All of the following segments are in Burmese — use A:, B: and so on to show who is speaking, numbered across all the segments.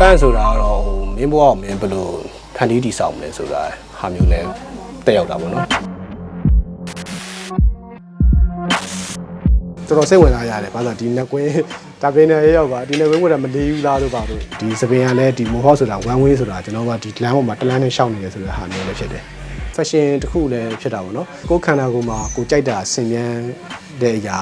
A: ပန့်ဆိုတာကတော့ဟိုမင်းဘွားကိုမင်းဘယ်လိုဖန်တီးတည်ဆောက်မလဲဆိုတာဟာမျိုးလဲတက်ရောက်တာပေါ့နော်တော်တော်စိတ်ဝင်စားရတယ်ဘာလို့လဲဒီနှစ်ကွင်းဒါပင်းနဲ့ရောက်ပါဒီနှစ်ကွင်းကမလေးဘူးလားလို့ပါလို့ဒီစပင်ကလည်းဒီမိုဟော့ဆိုတာ one way ဆိုတာကျွန်တော်ကဒီလမ်းပေါ်မှာတလမ်းနဲ့ရှောက်နေတယ်ဆိုတဲ့ဟာမျိုးလည်းဖြစ်တယ် fashion တစ်ခုလည်းဖြစ်တာပေါ့နော်ကိုယ်ခန္ဓာကိုယ်မှာကိုယ်ကြိုက်တာဆင်မြန်းတဲ့အရာ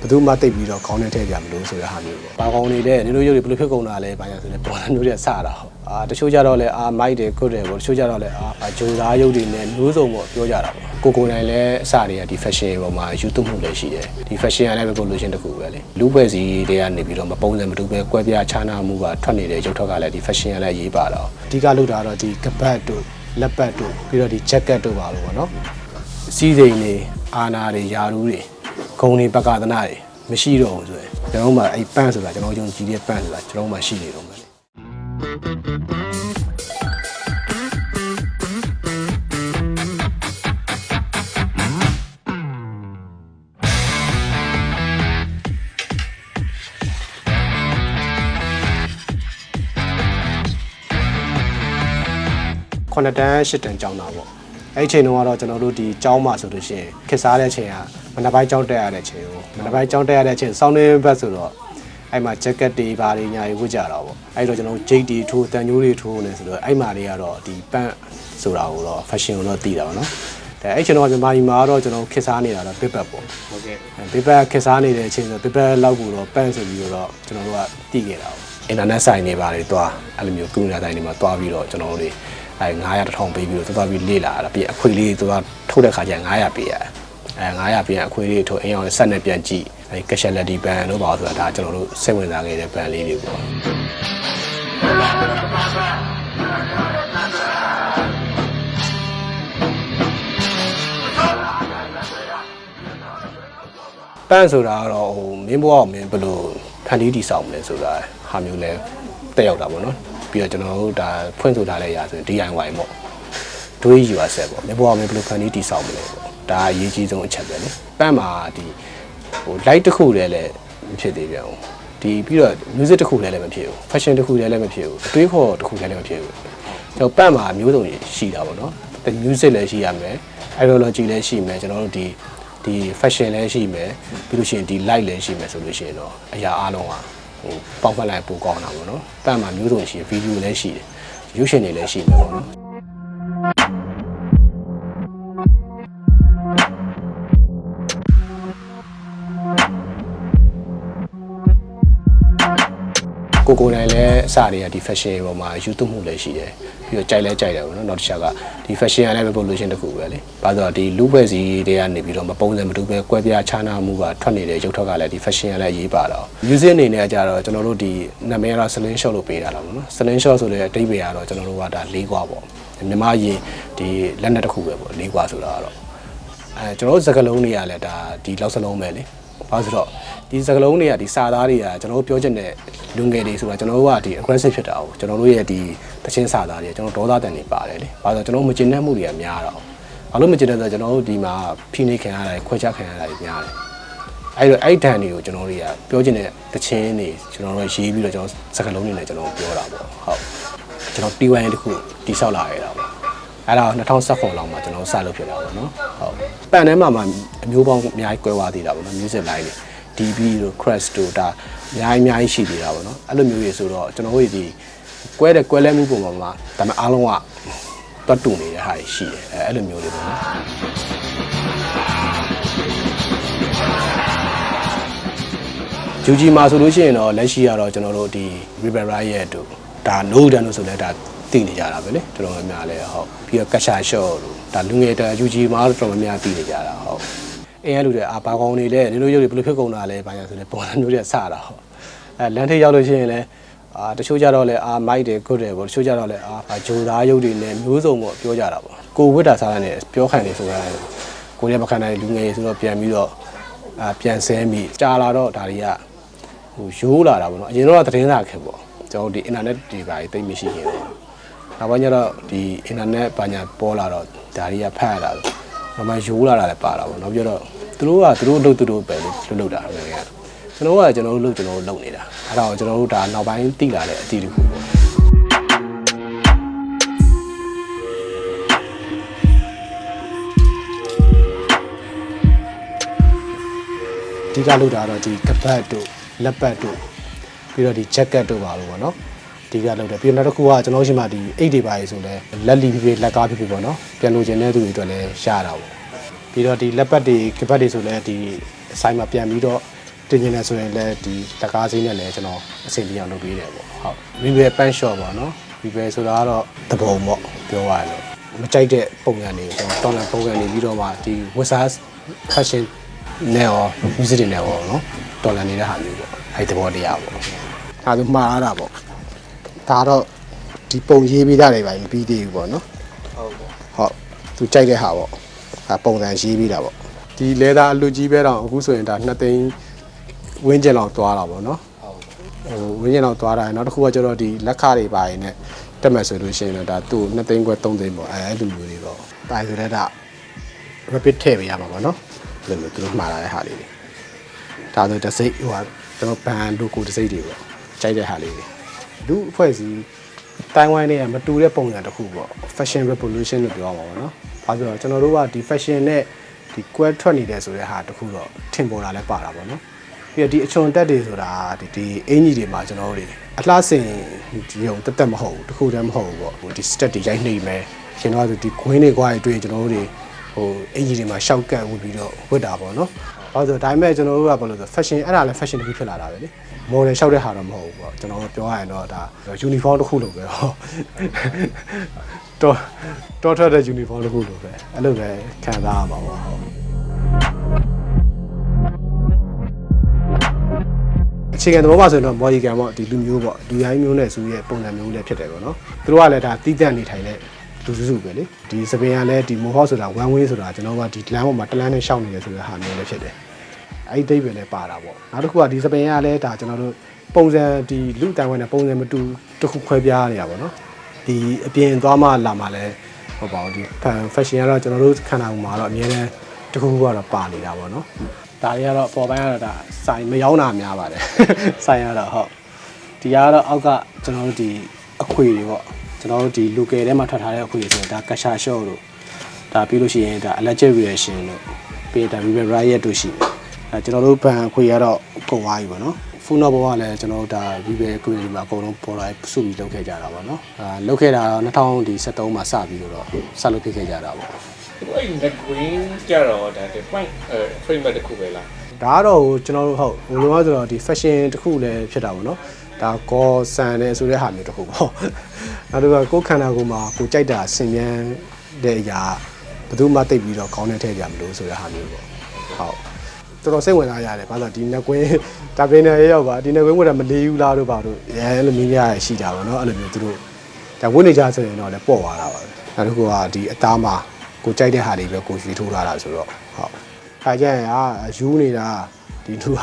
A: ဘယ်သူမှတိတ်ပြီးတော့ခေါင်းနဲ့ထည့်ကြမလို့ဆိုတဲ့ဟာမျိုးပေါ့။ဘာကောင်းနေတဲ့နင်တို့ရုပ်တွေဘယ်လိုဖြစ်ကုန်တာလဲဘာညာဆိုလဲပုံစံမျိုးတွေစတာဟုတ်။အာတချို့ကြတော့လဲအာမိုက်တယ်ခုတ်တယ်ပေါ့တချို့ကြတော့လဲအာဘာဂျိုသားရုပ်တွေနဲ့မျိုးစုံပေါ့ပြောကြတာပေါ့။ကိုကိုယ်တိုင်လည်းအစတွေကဒီ fashion ပေါ်မှာယူသွမှုလည်းရှိတယ်။ဒီ fashion ကလည်းပဲကိုလိုချင်တစ်ခုပဲလေ။လူပွဲစီတွေကနေပြီးတော့မပုံစံမတူပဲကွဲပြားခြားနားမှုကထွက်နေတဲ့ရုပ်ထွက်ကလည်းဒီ fashion ကလည်းရေးပါတော့။အဓိကလုပ်တာကတော့ဒီကပတ်တို့လက်ပတ်တို့ပြီးတော့ဒီ jacket တို့ပါလို့ပေါ့နော်။စီးစိမ်တွေအာနာတွေယာရူးတွေ ဂုံတွေပကသနာတွေမရှိတော့ဘူးဆိုရင်ကျွန်တော်တို့မှအဲ့ပန့်ဆိုတာကျွန်တော်ယုံကြည်တဲ့ပန့်ဆိုတာကျွန်တော်တို့မှရှိနေတော့မယ်လေခုနှစ်တန်းရှစ်တန်းကျောင်းသားပေါ့အဲ့ဒီအချိန်တုန်းကတော့ကျွန်တော်တို့ဒီကျောင်းမှာဆိုလို့ရှိရင်ခေတ်စားတဲ့အချိန်ကမ နက်ပိုင်းကျောင်းတက်ရတဲ့အချိန်ကိုမနက်ပိုင်းကျောင်းတက်ရတဲ့အချိန်စောင်းနေဘက်ဆိုတော့အဲ့မှာ jacket တွေဘာတွေညာတွေဝတ်ကြတော့ပေါ့အဲ့တော့ကျွန်တော်တို့ jade တွေထိုးတန်ညိုးတွေထိုးနေဆိုတော့အဲ့မှာတွေကတော့ဒီ pant ဆိုတာကိုတော့ fashion ကိုတော့သိတာပါနော်ဒါအဲ့အချိန်တော့မြန်မာပြည်မှာတော့ကျွန်တော်ခေတ်စားနေတာတော့ big bag ပေါ့
B: ဟုတ်ကဲ့
A: ဘိဘက်ခက်စားနေတဲ့အချိန်ဆိုဘိဘက်လောက်ကိုတော့ပန့်ဆိုပြီးတော့ကျွန်တော်တို့ကတည်ခဲ့တာပေါ့အင်တာနက်ဆိုင်တွေပါတယ်တွားအဲ့လိုမျိုးကွန်ပျူတာဆိုင်တွေမှာတွားပြီးတော့ကျွန်တော်တို့တွေအဲ900တစ်ထောင်ပေးပြီးတော့တွားပြီးလေ့လာတာပြီးအခွေလေးတွားထုတ်တဲ့ခါကျရင်900ပေးရတယ် အဲ900ပေးရင်အခွေလေးထုတ်အင်အောင်ဆက်နဲ့ပြန်ကြည့်အဲကက်ရှယ်လက်ဒီဘန်လို့ပါဆိုတာဒါကျွန်တော်တို့စိတ်ဝင်စားခဲ့တဲ့ဘန်လေးတွေပေါ့ပန့်ဆိုတာကတော့ဟိုမင်းဘွားကိုမင်းဘယ်လိုဖန်တီးတည်ဆောက်မလဲဆိုတာဟာမျိုးလဲတက်ရောက်တာပေါ့နော်ပြီးတော့ကျွန်တော်တို့ဒါဖွင့်ဆိုထားတဲ့ຢာဆိုရင် DIY ပေါ့တွေးယူရဆက်ပေါ့မင်းဘွားကိုမင်းဘယ်လိုဖန်တီးတည်ဆောက်မလဲပေါ့ ဒါအရေးကြီးဆုံးအချက်ပဲလေပန့်မှာဒီဟို light တစ်ခုတည်းလည်းမဖြစ်သေးပြန်ဘူးဒီပြီးတော့ music တစ်ခုတည်းလည်းမဖြစ်ဘူး fashion တစ်ခုတည်းလည်းမဖြစ်ဘူးအတွေးခေါ်တစ်ခုတည်းလည်းမဖြစ်ဘူးကျွန်တော်ပန့်မှာမျိုးစုံရှိတာပေါ့နော် music လည်းရှိရမယ် ideology လည်းရှိမယ်ကျွန်တော်တို့ဒီဒီ fashion လည်းရှိမယ်ပြီးလို့ရှိရင်ဒီ light လည်းရှိမယ်ဆိုလို့ရှိရင်တော့အရာအလုံးကဟိုပေါက်ဖက်လိုက်ပိုကောင်းတာပေါ့နော်ပန့်မှာမျိုးစုံရှိဗီဒီယိုလည်းရှိတယ်ရုပ်ရှင်တွေလည်းရှိမယ်ပေါ့နော် ကိုကိုယ်တိုင်လည်းအစတွေကဒီ fashion ပေါ်မှာယူသွမှုလည်းရှိတယ်ပြီးတော့ကြိုက်လဲကြိုက်တယ်ပေါ့နော်နောက်တစ်ချက်ကဒီ fashion ကလည်းပဲ pollution တစ်ခုပဲလေဘာလို့လဲဆိုတော့ဒီလူပွဲစီတွေကနေပြီးတော့မပုံစံမတူပဲကွဲပြားခြားနားမှုကထွက်နေတဲ့ရုပ်ထွက်ကလည်းဒီ fashion ကလည်းရေးပါတော့ music အနေနဲ့ကြတော့ကျွန်တော်တို့ဒီနာမည်ကတော့ sling shot လို့ပေးတာလားပေါ့နော် sling shot ဆိုတဲ့အတိတ်ပဲကတော့ကျွန်တော်တို့ကဒါလေးကွာပေါ့မြန်မာရင်ဒီလက်နက်တစ်ခုပဲပေါ့လေးကွာဆိုတာကတော့အဲကျွန်တော်တို့စကလုံးတွေကလည်းဒါဒီလောက်စလုံးပဲလေ ဘာလို့ဆိုတော့ဒီစကလုံးတွေကဒီစာသားတွေကကျွန်တော်တို့ပြောချင်တဲ့လူငယ်တွေဆိုတာကျွန်တော်တို့ကဒီ aggressive ဖြစ်တာ哦ကျွန်တော်တို့ရဲ့ဒီတချင်းစာသားတွေကျွန်တော်ဒေါသတန်တွေပါတယ်လေဘာလို့ဆိုတော့ကျွန်တော်မကျင်တဲ့မှုတွေကများတော့ဘာလို့မကျင်တဲ့ဆိုတော့ကျွန်တော်တို့ဒီမှာဖိနှိပ်ခံရတာခွဲခြားခံရတာတွေများတယ်အဲ့တော့အဲ့ဒဏ်တွေကိုကျွန်တော်တွေကပြောချင်တဲ့တချင်းတွေကျွန်တော်တို့ရေးပြီးတော့ကျွန်တော်စကလုံးတွေနဲ့ကျွန်တော်ပြောတာပေါ့ဟုတ်ကျွန်တော် TYN တခုတိဆောက်လာရတာပေါ့ အဲ့ဒါ2019လောက်မှာကျွန်တော်စလုပ်ဖြစ်တာပေါ့နော်ဟုတ်ပန်ထဲမှာမှအမျိုးပေါင်းအများကြီးကွဲသွားသေးတာပေါ့နော် music line တွေ DB တို့ Crash တို့ဒါအများကြီးအများကြီးရှိသေးတာပေါ့နော်အဲ့လိုမျိုးတွေဆိုတော့ကျွန်တော်တို့ဒီကွဲတဲ့ကွဲလဲမှုပုံပေါ်မှာဒါပေမဲ့အားလုံးကတွတ်တူနေတဲ့ဟာတွေရှိတယ်အဲအဲ့လိုမျိုးတွေပေါ့နော်ဂျူဂျီမှာဆိုလို့ရှိရင်တော့လက်ရှိကတော့ကျွန်တော်တို့ဒီ River Riot တို့ဒါ No Dan တို့ဆိုလဲဒါ သိနေကြတာပဲလေတော်တော်များများလဲဟုတ်ပြီးတော့ကက်ရှာရှော့တို့ဒါလူငယ်တာဂျူဂျီမှာတော့တော်တော်များများသိနေကြတာဟုတ်အင်းရလူတွေအာဘာကောင်းနေလဲနင်တို့ရုပ်တွေဘယ်လိုဖြစ်ကုန်တာလဲဘာညာဆိုလဲပုံစံမျိုးတွေစတာဟုတ်အဲလမ်းထိပ်ရောက်လို့ရှိရင်လဲအာတချို့ကြတော့လဲအာမိုက်တယ်ဂုတ်တယ်ပေါ့တချို့ကြတော့လဲအာဘာဂျိုသားရုပ်တွေနဲ့မျိုးစုံပေါ့ပြောကြတာပေါ့ကိုဝိတ္တာစားတဲ့ပြောခံနေဆိုတာကိုရမခံနိုင်လူငယ်ဆိုတော့ပြန်ပြီးတော့အာပြန်ဆဲမိကြာလာတော့ဒါတွေကဟိုရိုးလာတာပေါ့နော်အရင်တော့သတင်းစာခက်ပေါ့ကျွန်တော်ဒီ internet တွေပါတိတ်မရှိခင်ပေါ့ နောက်ပိုင်းကျတော့ဒီ internet ဘာညာပေါ်လာတော့ဒါတွေကဖတ်ရတာမမရိုးလာတာလည်းပါတာပေါ့နောက်ပြီးတော့သူတို့ကသူတို့အလုပ်သူတို့ပဲလို့လုပ်တာပဲကကျွန်တော်ကကျွန်တော်တို့လုပ်ကျွန်တော်တို့လုပ်နေတာအဲ့ဒါကိုကျွန်တော်တို့ဒါနောက်ပိုင်းသိလာတဲ့အတီးတစ်ခုပေါ့အဓိကလုပ်တာတော့ဒီကပတ်တို့လက်ပတ်တို့ပြီးတော့ဒီ jacket တို့ပါလို့ပေါ့နော် အဓိကလုပ်တယ်ပြီးတော့နောက်တစ်ခုကကျွန်တော်ရှိမှဒီအိတ်တွေပါရေးဆိုလဲလက်လီဖြစ်ဖြစ်လက်ကားဖြစ်ဖြစ်ပေါ့နော်ပြန်လို့ခြင်းတဲ့သူတွေအတွက်လည်းရတာပေါ့ပြီးတော့ဒီလက်ပတ်တွေကပတ်တွေဆိုလဲဒီအဆိုင်မှာပြန်ပြီးတော့တင်ကျင်နေဆိုရင်လည်းဒီလက်ကားစင်းနဲ့လည်းကျွန်တော်အဆင်ပြေအောင်လုပ်ပေးတယ်ပေါ့ဟုတ်မိဘပန့်ရှော့ပေါ့နော်မိဘဆိုတာကတော့တပုံပေါ့ပြောရလို့မကြိုက်တဲ့ပုံစံတွေကျွန်တော်တော်လန်ပုံစံတွေပြီးတော့မှဒီဝက်ဆာ fashion နဲ့ရော music တွေနဲ့ရောနော်တော်လန်နေတဲ့ဟာမျိုးပေါ့အဲ့ဒီသဘောတရားပေါ့ဒါဆိုမှားရတာပေါ့ ဒါတော့ဒီပုံရေးပေးတာတွေပါမပြီးသေးဘူးပေါ့နော်
B: ဟုတ်ပေါ့
A: ဟုတ်သူကြိုက်တဲ့ဟာပေါ့ဒါပုံစံရေးပေးတာပေါ့ဒီလေသာအလူကြီးပဲတော့အခုဆိုရင်ဒါ2သိန်းဝင်းကျင်လောက်သွားတာပေါ့နော်
B: ဟုတ်
A: ဟိုဝင်းကျင်လောက်သွားတာရယ်နောက်တစ်ခုကကျတော့ဒီလက်ခတွေပါရင်ねတက်မယ်ဆိုလို့ရှိရင်တော့ဒါသူ့2သိန်းခွဲ3သိန်းပေါ့အဲအဲ့လိုမျိုးတွေပေါ့တာဆိုတဲ့ဒါ rapid ထည့်ပေးရမှာပေါ့နော်အဲ့လိုမျိုးသူတို့မှားလာတဲ့ဟာလေးတွေဒါဆိုတစ်စိတ်ဟိုဟာကျွန်တော်ဘန် logo တစ်စိတ်တွေပေါ့ကြိုက်တဲ့ဟာလေးတွေ လူအဖွဲ့အစည်းတိုင်ဝမ်နဲ့မတူတဲ့ပုံစံတစ်ခုပေါ့ fashion revolution လို့ပြောရမှာပေါ့နော်ဘာဖြစ်လို့လဲကျွန်တော်တို့ကဒီ fashion နဲ့ဒီကွဲထွက်နေတယ်ဆိုတဲ့ဟာတစ်ခုတော့ထင်ပေါ်လာလဲပါတာပေါ့နော်ပြီးတော့ဒီအချွန်တက်တွေဆိုတာဒီဒီအင်ကြီးတွေမှာကျွန်တော်တို့တွေအလှဆင်ဒီုံတက်တက်မဟုတ်ဘူးတစ်ခုတည်းမဟုတ်ဘူးပေါ့ဟိုဒီ step တွေရိုက်နှိပ်မယ်ရှင်တော့ဒီ queen တွေကွာတွေတွေ့ကျွန်တော်တို့တွေဟိုအင်ကြီးတွေမှာရှောက်ကတ်ဝင်ပြီးတော့ဝတ်တာပေါ့နော် ဘာလို့လဲဆိုတော့ဒါပေမဲ့ကျွန်တော်တို့ကဘာလို့လဲဆိုတော့ fashion အဲ့ဒါလည်း fashion တစ်ခုဖြစ်လာတာပဲလေ model လျှောက်တဲ့ဟာတော့မဟုတ်ဘူးပေါ့ကျွန်တော်ပြောရရင်တော့ဒါ uniform တစ်ခုလိုပဲဟောတော့တော့ထွက်တဲ့ uniform တစ်ခုလိုပဲအဲ့လိုပဲခံစားရမှာပေါ့ဟုတ်အခြေခံသဘောပါဆိုရင်တော့ body cam ပေါ့ဒီလူမျိုးပေါ့လူရိုင်းမျိုးနဲ့စုရဲ့ပုံစံမျိုးလည်းဖြစ်တယ်ပေါ့နော်သူတို့ကလည်းဒါတီးတန့်နေထိုင်တဲ့ လူစုစုပဲလေဒီစပင်ကလည်းဒီ mohawk ဆိုတာ one way ဆိုတာကျွန်တော်ကဒီလမ်းပေါ်မှာတလမ်းနဲ့ရှောက်နေတယ်ဆိုတဲ့ဟာမျိုးလည်းဖြစ်တယ်အဲ့ဒီဒိတ်ပဲလည်းပါတာပေါ့နောက်တစ်ခုကဒီစပင်ကလည်းဒါကျွန်တော်တို့ပုံစံဒီလူတိုင်ဝမ်နဲ့ပုံစံမတူတစ်ခုခွဲပြားနေတာပေါ့နော်ဒီအပြင်သွားမှလာမှလည်းဟောပါဘူးဒီ fashion ကတော့ကျွန်တော်တို့ခန္ဓာကိုယ်မှာတော့အများနဲ့တစ်ခုခုကတော့ပါနေတာပေါ့နော်ဒါတွေကတော့ပေါ်ပိုင်းကတော့ဒါစိုင်မယောင်းတာများပါတယ်စိုင်ကတော့ဟုတ်ဒီကတော့အောက်ကကျွန်တော်တို့ဒီအခွေတွေပေါ့ ကျွန်တော်တို့ဒီ local ထဲမှာထွက်ထားတဲ့အခွေတွေဆိုရင်ဒါကရှာရှော့တို့ဒါပြီးလို့ရှိရင်ဒါ allergic reaction တို့ပြီးဒါ river riot တို့ရှိတယ်အဲကျွန်တော်တို့ဘန်ခွေကတော့ကုန်သွားပြီပေါ့နော်ဖူနောဘောကလည်းကျွန်တော်တို့ဒါဒီပဲ community မှာအကုန်လုံးပေါ်လာစုပြီးလုပ်ခဲ့ကြတာပေါ့နော်အာလုပ်ခဲ့တာတော့2013မှာစပြီးတော့စလုပ်ဖြစ်ခဲ့ကြတာပေါ့
B: ဒီအဲ့ဒီ neck green ကြတော့ဒါဒီ point အဲ framework တစ်ခုပဲလား
A: ဒါကတော့ဟိုကျွန်တော်တို့ဟုတ်ဟိုလိုမှဆိုတော့ဒီ fashion တစ်ခုလည်းဖြစ်တာပေါ့နော် ဒါကောဆန်တယ်ဆိုတဲ့ဟာမျိုးတစ်ခုပေါ့နောက်တစ်ခုကကိုယ်ခန္ဓာကိုယ်မှာကိုကြိုက်တာဆင်မြန်းတဲ့အရာဘယ်သူမှသိပြီးတော့ခေါင်းထဲထည့်ကြမလို့ဆိုတဲ့ဟာမျိုးပေါ့ဟုတ်တော်တော်စိတ်ဝင်စားရတယ်ဘာလို့ဒီနှကွင်းတာပင်နယ်ရောက်ပါဒီနှကွင်းဝတ်တာမလေးဘူးလားတို့ပါတို့အဲလိုမျိုးရရှိကြပါတော့အဲ့လိုမျိုးသူတို့ဒါဝတ်နေကြဆိုရင်တော့လည်းပေါ့သွားတာပါပဲနောက်တစ်ခုကဒီအသားမှာကိုကြိုက်တဲ့ဟာတွေပဲကိုရွှေထိုးထားတာဆိုတော့ဟုတ်ခါကျရင်အာယူနေတာ ဒီလူက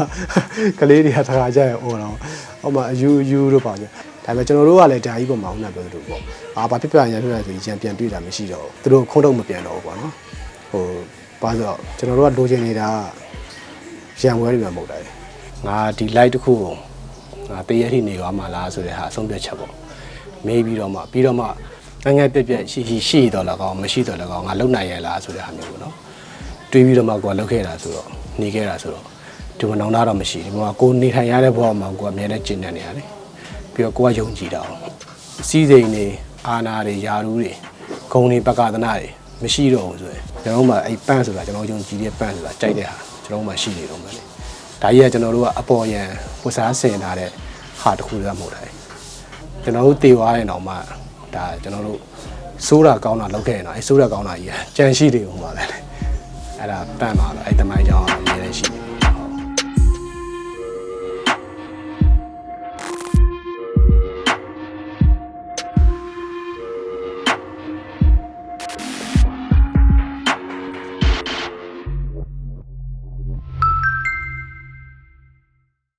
A: ကလေးတွေကတခါကြရင်အော်တော့ဟောမှာအယူယူတို့ပါကြဒါပေမဲ့ကျွန်တော်တို့ကလည်းဒါကြီးပေါ်မှာဟုတ်လားပြောသလိုပေါ့ဘာဘာဖြစ်ပြရဖြစ်ရဆိုရင်ပြန်တွေ့တာမရှိတော့ဘူးသူတို့ခုံးတော့မပြန်တော့ဘူးပေါ့နော်ဟိုဘာလို့ကျွန်တော်တို့ကလိုချင်နေတာကရံဝဲတွေမှာမဟုတ်တာလေငါဒီ light တစ်ခုကိုငါတည့်ရထိနေသွားမှာလားဆိုတဲ့ဟာအဆုံးဖြတ်ချက်ပေါ့မေးပြီးတော့မှပြီးတော့မှငငယ်ပြက်ပြက်ရှိရှိရှိတော့လည်းကောင်းမရှိတော့လည်းကောင်းငါလုံနိုင်ရလားဆိုတဲ့ဟာမျိုးပေါ့နော်တွေးပြီးတော့မှကိုကလောက်ခဲ့တာဆိုတော့နေခဲ့တာဆိုတော့ ဒီမနောင်တာတော့မရှိဒီမှာကိုနေထိုင်ရတဲ့ဘဝမှာကိုကအများနဲ့ကျင့်နေရတယ်ပြီးတော့ကိုကယုံကြည်တာအောင်စီးစိမ်တွေအာနာတွေယာရူးတွေဂုံတွေပကသနာတွေမရှိတော့ဘူးဆိုရင်ကျွန်တော်တို့မှအဲ့ပန့်ဆိုတာကျွန်တော်ယုံကြည်တဲ့ပန့်ဆိုတာကြိုက်တဲ့ဟာကျွန်တော်တို့မှရှိနေတော့မယ်လေဒါကြီးကကျွန်တော်တို့ကအပေါ်ယံပူစားဆင်ထားတဲ့ဟာတစ်ခုတည်းမဟုတ်တာလေကျွန်တော်တို့တေသွားရင်တော့မှဒါကျွန်တော်တို့စိုးတာကောင်းတာလောက်ခဲ့ရင်တော့အဲစိုးတာကောင်းတာကြီးကကြံရှိတယ်ဟိုပါပဲလေအဲ့ဒါပန့်ပါတော့အဲ့တမိုင်းကြောင်အများကြီးရှိတယ်